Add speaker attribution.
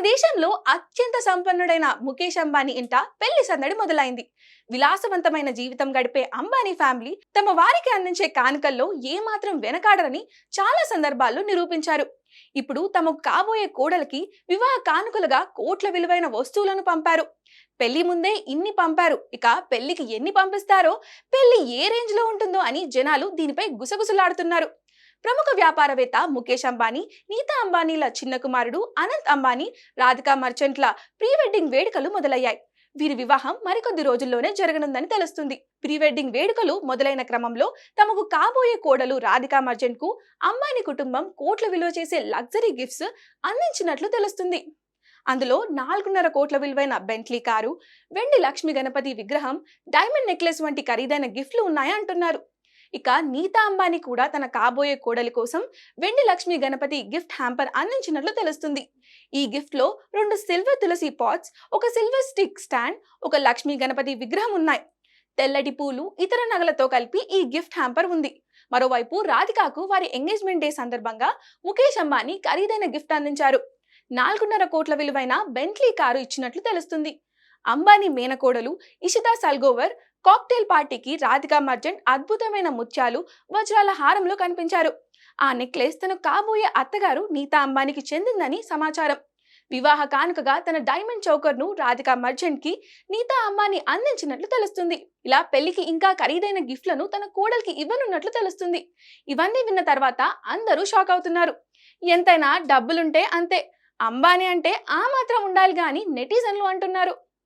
Speaker 1: దేశంలో అత్యంత సంపన్నుడైన ముఖేష్ అంబానీ ఇంట పెళ్ళి సందడి మొదలైంది. విలాసవంతమైన జీవితం గడిపే అంబానీ ఫ్యామిలీ తమ వారికి అందించే కానుకల్లో ఏమాత్రం వెనకాడరని చాలా సందర్భాల్లో నిరూపించారు. ఇప్పుడు తమకు కాబోయే కోడలికి వివాహ కానుకలుగా కోట్ల విలువైన వస్తువులను పంపారు. పెళ్ళి ముందే ఇన్ని పంపారు. ఇక పెళ్ళికి ఎన్ని పంపిస్తారో పెళ్ళి ఏ రేంజ్లో ఉంటుందో అని జనాలు దీనిపై గుసగుసలాడుతున్నారు. ప్రముఖ వ్యాపారవేత్త ముఖేష్ అంబానీ నీతా అంబానీల చిన్న కుమారుడు అనంత్ అంబానీ రాధికా మర్చెంట్ల ప్రీ వెడ్డింగ్ వేడుకలు మొదలయ్యాయి. వీరి వివాహం మరికొద్ది రోజుల్లోనే జరగనుందని తెలుస్తుంది. ప్రీ వెడ్డింగ్ వేడుకలు మొదలైన క్రమంలో తమకు కాబోయే కోడలు రాధికా మర్చెంట్కు అంబానీ కుటుంబం కోట్ల విలువ చేసే లగ్జరీ గిఫ్ట్స్ అందించినట్లు తెలుస్తుంది. అందులో నాలుగున్నర కోట్ల విలువైన బెంట్లీ కారు వెండి లక్ష్మి గణపతి విగ్రహం డైమండ్ నెక్లెస్ వంటి ఖరీదైన గిఫ్ట్లు ఉన్నాయంటున్నారు. ఇక నీతా అంబానీ కూడా తన కాబోయే కోడలి కోసం వెండి లక్ష్మి గణపతి గిఫ్ట్ హ్యాంపర్ అందించినట్లు తెలుస్తుంది. ఈ గిఫ్ట్లో రెండు సిల్వర్ తులసి పాట్స్ ఒక సిల్వర్ స్టిక్ స్టాండ్ ఒక లక్ష్మీ గణపతి విగ్రహం ఉన్నాయి. తెల్లటి పూలు ఇతర నగలతో కలిపి ఈ గిఫ్ట్ హ్యాంపర్ ఉంది. మరోవైపు రాధికాకు వారి ఎంగేజ్మెంట్ డే సందర్భంగా ముఖేష్ అంబానీ ఖరీదైన గిఫ్ట్ అందించారు. నాలుగున్నర కోట్ల విలువైన బెంట్లీ కారు ఇచ్చినట్లు తెలుస్తుంది. అంబానీ మేనకోడలు ఇషితా సల్గోవర్ కాక్టైల్ పార్టీకి రాధికా మర్జన్ అద్భుతమైన ముత్యాలు వజ్రాల హారంలో కనిపించారు. ఆ నెక్లెస్ తన కాబోయే అత్తగారు నీతా అంబానీకి చెందిందని సమాచారం. వివాహ కానుకగా తన డైమండ్ చౌకర్ను రాధికా మర్జెంట్కి నీతా అంబానీ అందించినట్లు తెలుస్తుంది. ఇలా పెళ్ళికి ఇంకా ఖరీదైన గిఫ్ట్లను తన కోడలికి ఇవ్వనున్నట్లు తెలుస్తుంది. ఇవన్నీ విన్న తర్వాత అందరూ షాక్ అవుతున్నారు. ఎంతైనా డబ్బులుంటే అంతే అంబానీ అంటే ఆ మాత్రం ఉండాలి కానీ నెటిజన్లు అంటున్నారు.